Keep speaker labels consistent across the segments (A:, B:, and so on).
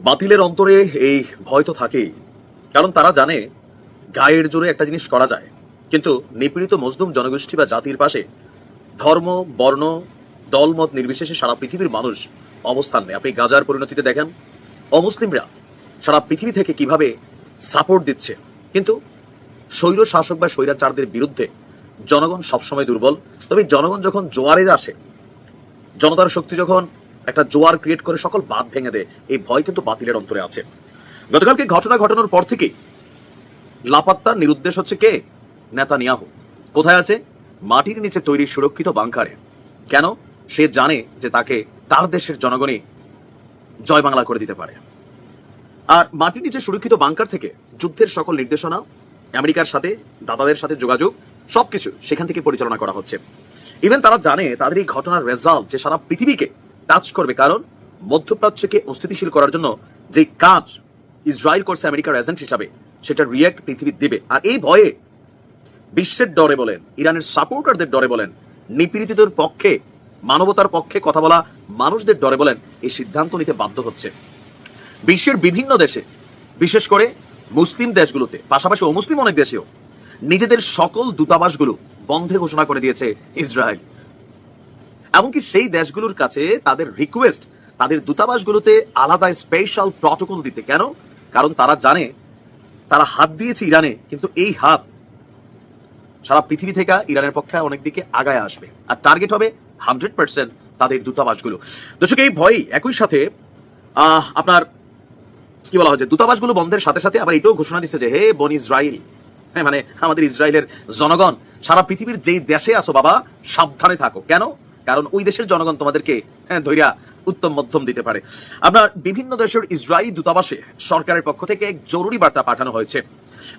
A: বাতিলের অন্তরে এই ভয় তো থাকেই। কারণ তারা জানে গায়ের জোরে একটা জিনিস করা যায়। কিন্তু নিপীড়িত মজলুম জনগোষ্ঠী বা জাতির পাশে ধর্ম, বর্ণ, দলমত নির্বিশেষে সারা পৃথিবীর মানুষ অবস্থান নেয়। আপনি গাজার পরিণতিতে দেখেন, অমুসলিমরা সারা পৃথিবী থেকে কীভাবে সাপোর্ট দিচ্ছে। কিন্তু স্বৈর শাসক বা স্বৈরাচারদের বিরুদ্ধে জনগণ সবসময় দুর্বল। তবে জনগণ যখন জোয়ারে আসে, জনতার শক্তি যখন একটা জোয়ার ক্রিয়েট করে সকল বাদ ভেঙে দেয়। এই ভয় কিন্তু বাতিলের অন্তরে আছে। গতকালকে ঘটনা ঘটানোর পর থেকে লাপাত্তা নিরুদ্দেশ হচ্ছে কে? নেতানিয়াহু। কোথায় আছে? মাটির নিচে তৈরি সুরক্ষিত বাংকারে। কেন? সে জানে যে তাকে তার দেশের জনগণই জয় বাংলা করে দিতে পারে। আর মাটির নিচে সুরক্ষিত বাংকার থেকে যুদ্ধের সকল নির্দেশনা, আমেরিকার সাথে, দাদাদের সাথে যোগাযোগ, সবকিছু সেখান থেকে পরিচালনা করা হচ্ছে। ইভেন তারা জানে তাদের এই ঘটনার রেজাল্ট যে সারা পৃথিবীকে টাচ করবে কারণ মধ্যপ্রাচ্যকে অস্থিতিশীল করার জন্য যে কাজ ইসরায়েল করছে আমেরিকার এজেন্ট হিসাবে, সেটা রিয়েক্ট পৃথিবী দিবে। আর এই ভয়ে বিশ্বের ডরে বলেন, ইরানের সাপোর্টারদের ডরে বলেন, নিপীড়িতদের পক্ষে, মানবতার পক্ষে কথা বলা মানুষদের ডরে বলেন, এই সিদ্ধান্ত নিতে বাধ্য হচ্ছে। বিশ্বের বিভিন্ন দেশে, বিশেষ করে মুসলিম দেশগুলোতে, পাশাপাশি অমুসলিম অনেক দেশেও, নিজেদের সকল দূতাবাসগুলো বন্ধে ঘোষণা করে দিয়েছে ইসরায়েল। এমনকি সেই দেশগুলোর কাছে তাদের রিকোয়েস্ট তাদের দূতাবাসগুলোতে আলাদা স্পেশাল প্রটোকল দিতে। কেন? কারণ তারা জানে, তারা হাত দিয়েছে ইরানে, কিন্তু এই হাত সারা পৃথিবী থেকে ইরানের পক্ষে অনেক দিকে আগায় আসবে। আর টার্গেট হবে হান্ড্রেড পার্সেন্ট তাদের দূতাবাসগুলো। দর্শক, এই ভয় একই সাথে আপনার কি বলা যে দূতাবাসগুলো বন্ধের সাথে সাথে আবার এটাও ঘোষণা দিচ্ছে যে, হে বন ইসরায়েল হ্যাঁ মানে আমাদের ইসরায়েলের জনগণ, সারা পৃথিবীর যেই দেশে আসো বাবা, সাবধানে থাকো। কেন? কারণ ওই দেশের জনগণ তোমাদেরকে হ্যাঁ ধৈর্যা উত্তম মধ্যম দিতে পারে। আপনার বিভিন্ন দেশের ইসরায়েলি দূতাবাসে সরকারের পক্ষ থেকে এক জরুরি বার্তা পাঠানো হয়েছে।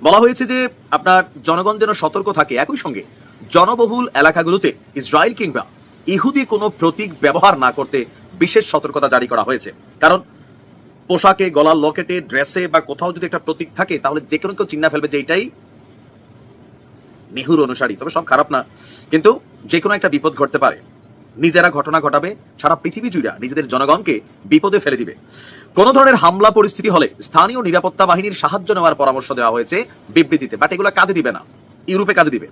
A: বলা হয়েছে যে আপনার জনগণ যেন সতর্ক থাকে। একই সঙ্গে জনবহুল এলাকাগুলোতে ইসরায়েল কিংবা ইহুদি কোনো প্রতীক ব্যবহার না করতে বিশেষ সতর্কতা জারি করা হয়েছে। কারণ পোশাকে, গলার লকেটে, ড্রেসে বা কোথাও যদি একটা প্রতীক থাকে, তাহলে যে কোনো কেউ চিন্না ফেলবে যে এটাই নিহুর অনুসারী। তবে সব খারাপ না। কিন্তু যে কোনো একটা বিপদ ঘটতে পারে। নিজেরা ঘটনা ঘটাবে, সারা পৃথিবী জুড়ে নিজেদের জনগণকে বিপদে ফেলে দিবে। কোন ধরনের হামলা পরিস্থিতি হলে স্থানীয় নিরাপত্তা বাহিনীর সাহায্য নেওয়ার পরামর্শ দেওয়া হয়েছে বিবৃতিতে বাট এগুলো কাজে দিবে না। ইউরোপে কাজে দিবে।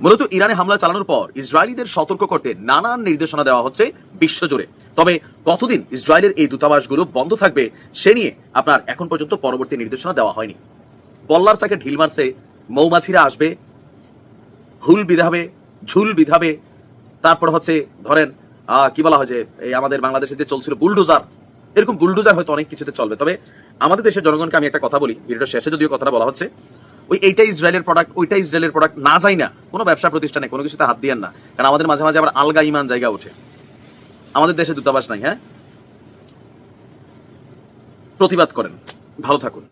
A: মূলত ইরানে হামলা চালানোর পর ইসরায়েলিদের সতর্ক করতে নানান নির্দেশনা দেওয়া হচ্ছে বিশ্বজুড়ে। তবে কতদিন ইসরায়েলের এই দূতাবাসগুলো বন্ধ থাকবে, সে নিয়ে আপনার এখন পর্যন্ত পরবর্তী নির্দেশনা দেওয়া হয়নি। পল্লার চাকে ঢিল মারছে, মৌমাছিরা আসবে, হুল বিধাবে, ঝুল বিধাবে তারপর হচ্ছে ধরেন কি বলা হয় যে, এই আমাদের বাংলাদেশে যে চলছিল বুলডোজার, এরকম বুলডোজার হয়তো অনেক কিছুতে চলবে। তবে আমাদের দেশের জনগণকে আমি একটা কথা বলি, ভিডিওটা শেষে যদিও কথাটা বলা হচ্ছে, ওই এইটা ইসরায়েলের প্রোডাক্ট ওইটা ইসরায়েলের প্রোডাক্ট না যাই না, কোনো ব্যবসা প্রতিষ্ঠানে, কোনো কিছুতে হাত দিয়েন না। কারণ আমাদের মাঝে মাঝে আবার আলগা ইমান জায়গা ওঠে। আমাদের দেশে দূতাবাস নাই হ্যাঁ? প্রতিবাদ করেন। ভালো থাকুন।